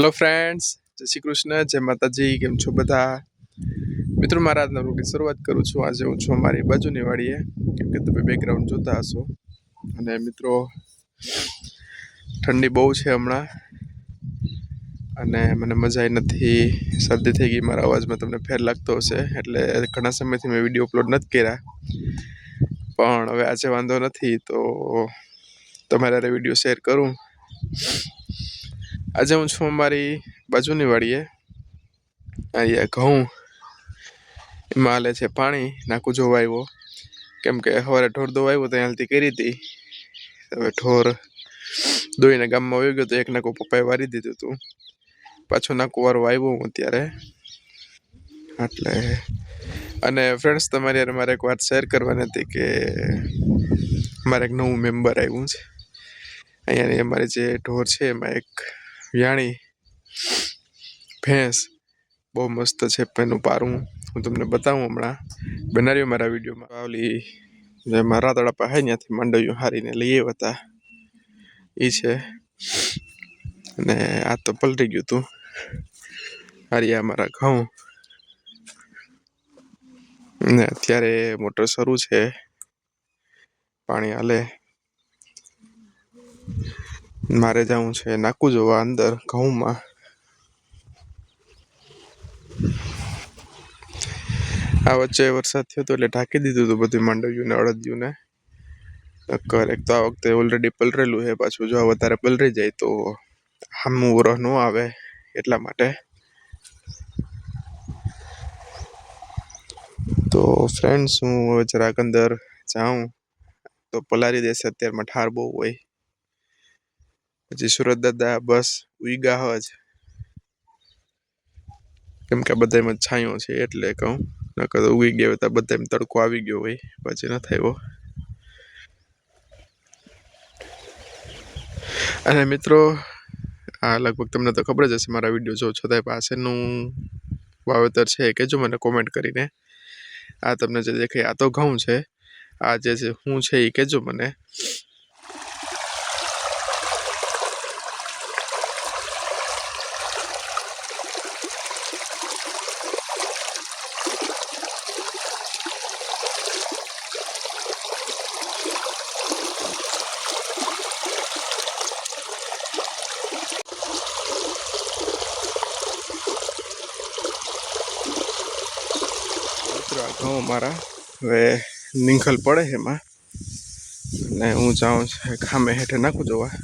Hello friends જય શ્રી કૃષ્ણ. જય માતાજી. કેમ છો બધા? મિત્રો, મારા આજના વ્લોગની શરૂઆત કરું છું. આજે હું છું મારી બાજુની વાડીએ કેમ કે તમે બેકગ્રાઉન્ડ જોતા હશો. અને મિત્રો, ઠંડી બહુ છે હમણાં. અને મને મજા નથી. શરદી થઈ ગઈ મારા અવાજમાં. તમને ફેર લાગતો હશે. એટલે ઘણા સમયથી મેં વીડિયો અપલોડ નથી કર્યા. પણ હવે આજે વાંધો નથી, તો તમારે વીડિયો શેર કરું. આજે હું છું અમારી બાજુની વાડીએ. અહીંયા ઘઉં એમાં હાલે છે પાણી, નાખું જોવા આવ્યો. કેમ કે સવારે ઢોર દોવા આવ્યો ત્યાં હાલતી કરી હતી. હવે ઢોર દોઈને ગામમાં વહી ગયો તો એક નાકું પપ્પાએ વારી દીધું હતું. પાછો નાકું વારો આવ્યો હું ત્યારે એટલે અને ફ્રેન્ડ્સ તમારી યાર મારે એક વાત શેર કરવાની હતી કે મારે એક નવું મેમ્બર આવ્યું છે. અહીંયાની અમારી જે ઢોર છે એમાં એક વ્યાણી ભેંસ, બહુ મસ્ત છે એનું પારું. હું તમને બતાવું હમણાં. બનાવ્યું મારા વિડીયોમાં. આવલી જે મારા તળાપા પાસે ત્યાંથી માંડવ્યું હારીને લઈ આવ્યા હતા. એ છે. અને આ તો પલટી ગયું હતું હારિયા મારા ઘઉં. ને અત્યારે મોટર શરૂ છે. પાણી હાલે. મારે જવું છે નાખું જોવા અંદર, ઘઉંમાં. આ વચ્ચે વરસાદ થયો હતો એટલે ઢાંકી દીધું હતું બધું માંડવ્યું ને અડદ્યું ને નક્કર એક તો આ વખતે ઓલરેડી પલરેલું છે પાછું, જો આ વધારે પલરી જાય તો હામું વરસ ન આવે એટલા માટે. તો ફ્રેન્ડ્સ હું હવે જરાક અંદર જાઉં. તો પલારી દેશે, અત્યારમાં ઠાર બહુ હોય. પછી સુરત દાદા, બસ, ઉઈગા જ કેમ કે બધામાં છાંયો છે એટલે કહું. નકર તો ઉગી ગયા હોય તો બધામાં તડકો આવી ગયો હોય. પછી ન થયો અને મિત્રો, આ લગભગ તમને તો ખબર જ હશે, મારા વીડિયો જો છતાંય પાસેનું વાવેતર છે કહેજો મને કોમેન્ટ કરીને. આ તમને જે દેખાય, આ તો ઘઉં છે. આ જે છે, હું છે એ કહેજો મને. મિત્રો આ ઘઉં મારા. હવે નિંખલ પડે છે એમાં. ને હું જાઉં છું ખામે હેઠે નાખું જોવા.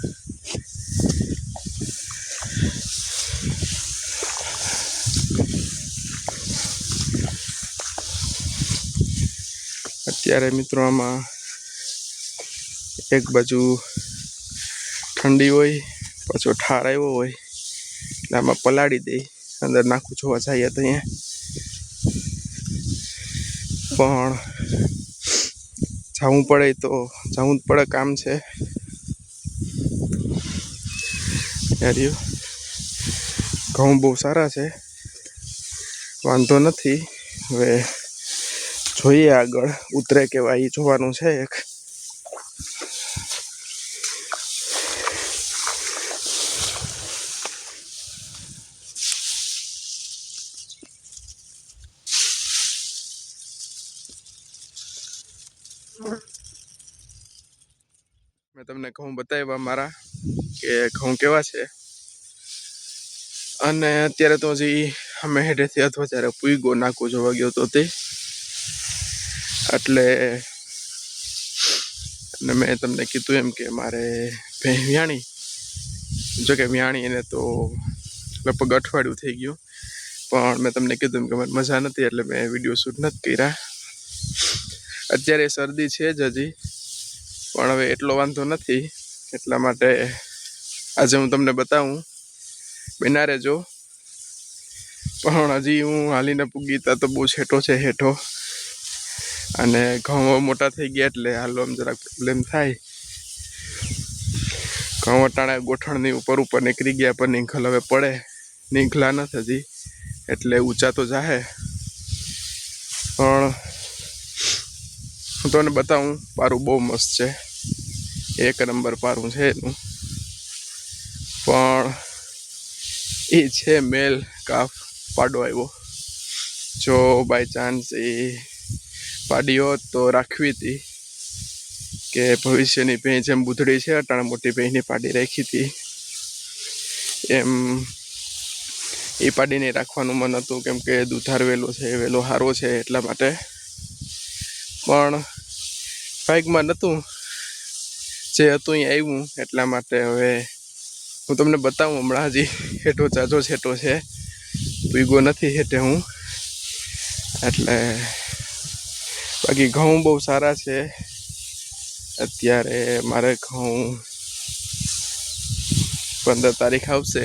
અત્યારે મિત્રો આમાં એક બાજુ ઠંડી હોય, પાછો ઠાર આવ્યો હોય, એટલે આમાં પલાળી દઈ, અંદર નાખું જોવા જઈએ તો અહીંયા. પણ જવું પડે તો જવું જ પડે કામ છે. યાર ઘઉં બહુ સારા છે. વાંધો નથી. હવે જોઈએ આગળ, ઉતરે કેવા એ જોવાનું છે એક. મેં તમને ઘઉં બતાવ્યા મારા કે ઘઉં કેવા છે. અને અત્યારે તો હજી અમે હેઠેથી અથવા જ્યારે પૂગો નાખો જોવા ગયો તો તે. એટલે અને મેં તમને કીધું એમ કે મારે વ્યાણી, જો કે વ્યાણી એને તો લગભગ અઠવાડિયું થઈ ગયું. પણ મેં તમને કીધું કે મને મજા નથી એટલે મેં વીડિયો શૂટ નથી કર્યા. અત્યારે શરદી છે જ હજી. પણ હવે એટલો વાંધો નથી. એટલા માટે આજે હું તમને બતાવું. બના રહેજો પણ હજી હું હાલીને પૂગીતા તો બહુ છેટો છે હેઠો. અને ઘઉં મોટા થઈ ગયા એટલે હાલો આમ જરાક પ્રોબ્લેમ થાય. ઘઉં અટાણે ગોઠણની ઉપર ઉપર નીકળી ગયા પણ નીંખલ હવે પડે. નીંખલા નથી હજી. એટલે ઊંચા તો જાહે. પણ હું તમને બતાવું, પારું બહુ મસ્ત છે. એક નંબર પારું છે એનું. પણ એ છે મેલ કાફ પાડો આવ્યો. જો બાય ચાન્સ એ પાડી હોત તો રાખવી હતી કે ભવિષ્યની ભેં જેમ બુધડી છે, અટાણે મોટી ભેંની પાડી રાખી હતી. એમ એ પાડીને રાખવાનું મન હતું, કેમ કે દુધાર વેલો છે, વેલો સારો છે એટલા માટે. પણ બાઇકમાં નહોતું. જે હતું એ આવ્યું એટલા માટે હવે હું તમને બતાવું હમણાં હજી હેઠો ચાજો છેટો છે. પીગો નથી હેઠે હું. એટલે બાકી ઘઉં બહુ સારા છે. અત્યારે મારે ઘઉં પંદર તારીખ આવશે.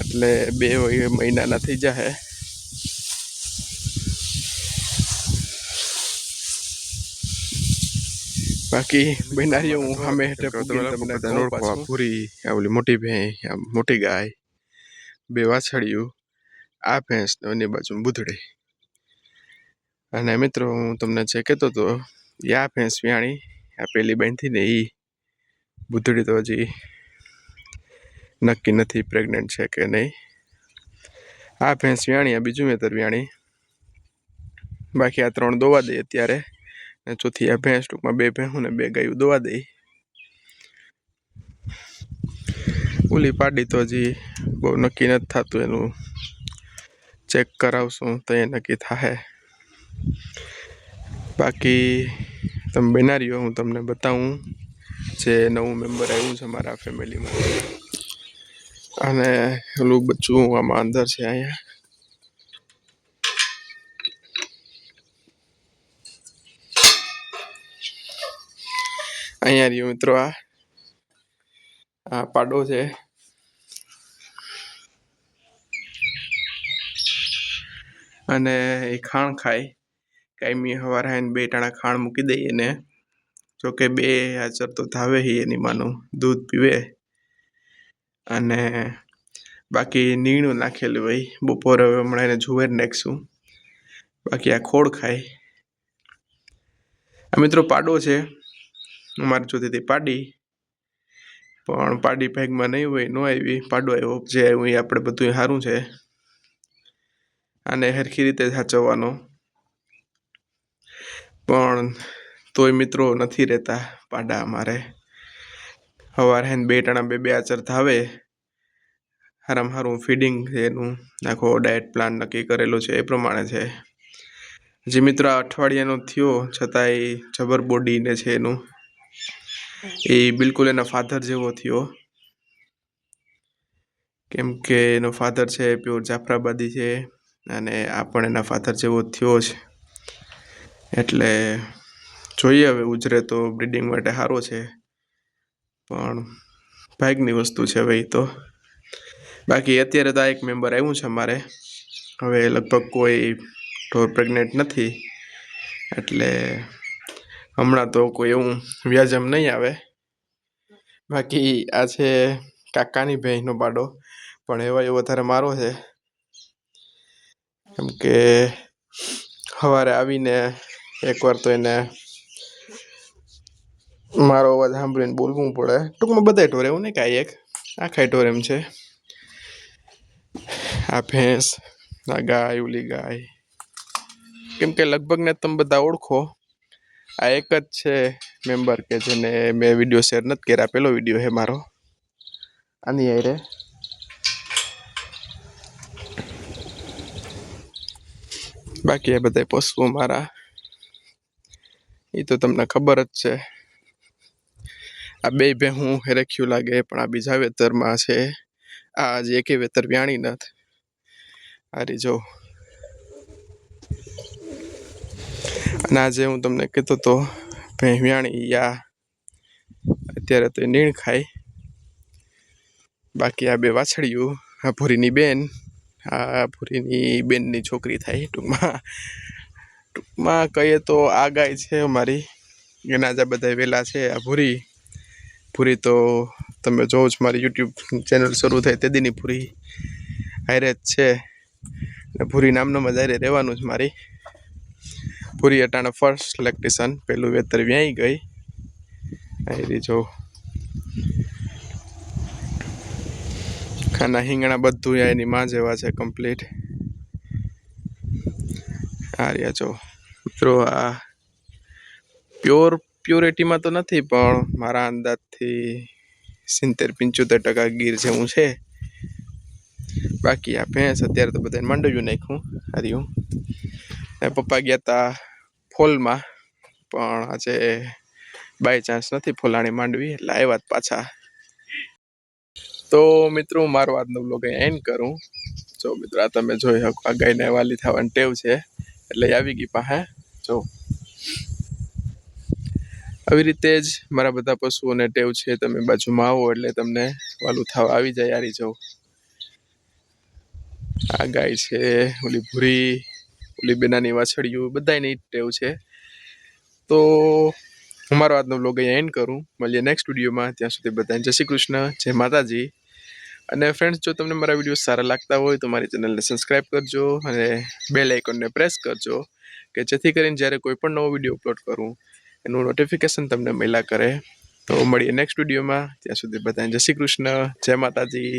એટલે બે મહિનાના થઈ જાય બાકી બનારીઓ હું સામે તમને કહું પૂરી આ ઓલી મોટી ભેં આ મોટી ગાય બે વાછળિયું આ ભેંસ એની બાજુ બુધડી. અને મિત્રો હું તમને જે કહેતો હતો એ આ ભેંસ વ્યાણી આ પેલી બહેનથી ને એ બુધડી તો હજી નક્કી નથી પ્રેગ્નન્ટ છે કે નહીં. આ ભેંસ વ્યાણી આ બીજું મેતર વ્યાણી. બાકી આ ત્રણ દોવા દે અત્યારે. અને ચોથી આ ભેંસ ટૂંકમાં બે ભેંસું ને બે ગાયું દોવા દઈ ઓલી પાડી તો હજી બહુ નક્કી નથી થતું, એનું ચેક કરાવશું તો એ નક્કી થાય બાકી તમે બેનારીઓ હું તમને બતાવું જે નવું મેમ્બર આવ્યું છે મારા ફેમિલીમાં અને ઓલું બચ્ચું આમાં અંદર છે અહીંયા. અહીંયા રહ્યું મિત્રો આ. આ પાડો છે. અને એ ખાણ ખાય. કાયમી હવાર આવીને બે ટાણા ખાણ મૂકી દઈએ ને. જોકે બે હાજર તો ધાવે હી એની માનું, દૂધ પીવે. અને બાકી નીણું નાખેલું હોય. બપોરે હવે હમણાં એને જુવેર નાખશું. બાકી આ ખોળ ખાય. આ મિત્રો પાડો છે. અમારે જોતી પાડી. પણ પાડી ભાગમાં નહીં હોય, ન આવી. પાડો આવ્યો. જે આવ્યું એ આપણે બધું સારું છે. આને હરખી રીતે સાચવવાનો. પણ તોય મિત્રો નથી રહેતા પાડા અમારે. સવારે હેન બે ટાણા બે બે આચર થાવે હારામ હારું ફીડિંગ છે એનું. આખો ડાયટ પ્લાન નક્કી કરેલો છે એ પ્રમાણે છે. જે મિત્રો આ અઠવાડિયાનો થયો, છતાંય જબર બોડીને છે એનું. એ બિલકુલ એના ફાધર જેવો થયો. કેમ કે એનો ફાધર છે પ્યોર જાફરાબાદી છે અને આ પણ એના ફાધર જેવો થયો છે. એટલે જોઈએ હવે ઉજરે તો બ્રીડિંગ માટે સારો છે. પણ ભાગની વસ્તુ છે હવે એ તો. બાકી અત્યારે તો આ એક મેમ્બર આવ્યું છે અમારે. હવે લગભગ કોઈ ઢોર પ્રેગ્નેન્ટ નથી. એટલે હમણાં તો કોઈ એવું વ્યાજમ નહીં આવે. બાકી આ છે કાકાની ભેંસનો પાડો પણ એવા એ વધારે મારો છે. કેમ કે સવારે આવીને એકવાર તો એને મારો અવાજ સાંભળીને બોલવું પડે. ટૂંકમાં બધા ઢોર એવું નહીં કાંઈ એક આખા ઢોર એમ છે. આ ભેંસ, આ ગાય, ઓલી ગાય. કેમ કે લગભગ ને તમે બધા ઓળખો. આ એક જ છે મેમ્બર કે જેને મેં વીડિયો શેર નથી કર્યા. પેલો વીડિયો છે મારો. આની હારે. બાકી આ બધા પશુઓ મારા. એ તો તમને ખબર જ છે. આ બે બે હું રેખ્યું લાગે, પણ આ બીજા વેતરમાં છે. આ આજે એકે વેતર વ્યાણી નથી. આરી જો. અને જે હું તમને કહેતો તો ભેં વ્યાણી યા અત્યારે તો નીણ ખાય. બાકી આ બે વાછડિયું, આ ભૂરીની બેન, આ ભૂરીની બેનની છોકરી થાય ટૂંકમાં. ટૂંકમાં કહીએ તો આ ગાય છે અમારી. એના જ બધા વેલા છે આ ભૂરી. ભૂરી તો તમે જોવો જ મારી યુટ્યુબ ચેનલ શરૂ થાય તે દીની ભૂરી. હારે જ છે. ને ભૂરી નામનો મજારે રહેવાનું જ મારી. ભૂરી અટાણે ફર્સ્ટ ઇલેક્ટ્રિશિયન પેલું વેતર વ્યાઈ ગઈ. આ જો. ખાના હિંગણા બધું એની માં જેવા છે કમ્પ્લીટ આ રહ્યા જો. મિત્રો, આ પ્યોર પ્યોરિટીમાં તો નથી, પણ મારા અંદાજથી સિત્તેર, પંચોતેર ટકા ગીર જેવું છે. બાકી આ ભેંસ, અત્યારે તો બધાને માંડવ્યું નાખ્યું. હરિયું પપ્પા ગયા હતા ફોલમાં, પણ આજે બાય ચાન્સ નથી ફોલાણી માંડવી, એટલે આવ્યા પાછા. તો મિત્રો, મારો આજનો બ્લોગ એન્ડ કરું. જો મિત્રો, આ તમે જોઈ શકો, આ ગાયને વાલી થવાની ટેવ છે, એટલે આવી ગઈ પાસે જો. આવી રીતે જ મારા બધા પશુઓને ટેવ છે, તમે બાજુમાં આવો, એટલે તમને વાલું થવા આવી જાય હારી જવું આ ગાય છે, ઓલી ભૂરી ઓલી બેનાની વાછડિયું બધાની ટેવ છે. તો હું મારો આજનો બ્લોગ અહીંયા એન્ડ કરું. મળીએ નેક્સ્ટ વિડીયોમાં ત્યાં સુધી બધાને જય શ્રી કૃષ્ણ, જય માતાજી. અને ફ્રેન્ડ્સ જો તમને મારા વીડિયો સારા લાગતા હોય તો મારી ચેનલને સબસ્ક્રાઈબ કરજો અને બેલ આઇકોનને પ્રેસ કરજો કે જેથી કરીને જ્યારે કોઈ પણ નવો વીડિયો અપલોડ કરું, એનું નોટિફિકેશન તમને મળ્યા કરે. તો મળીએ નેક્સ્ટ વિડીયોમાં ત્યાં સુધી બધાને જય શ્રી કૃષ્ણ, જય માતાજી.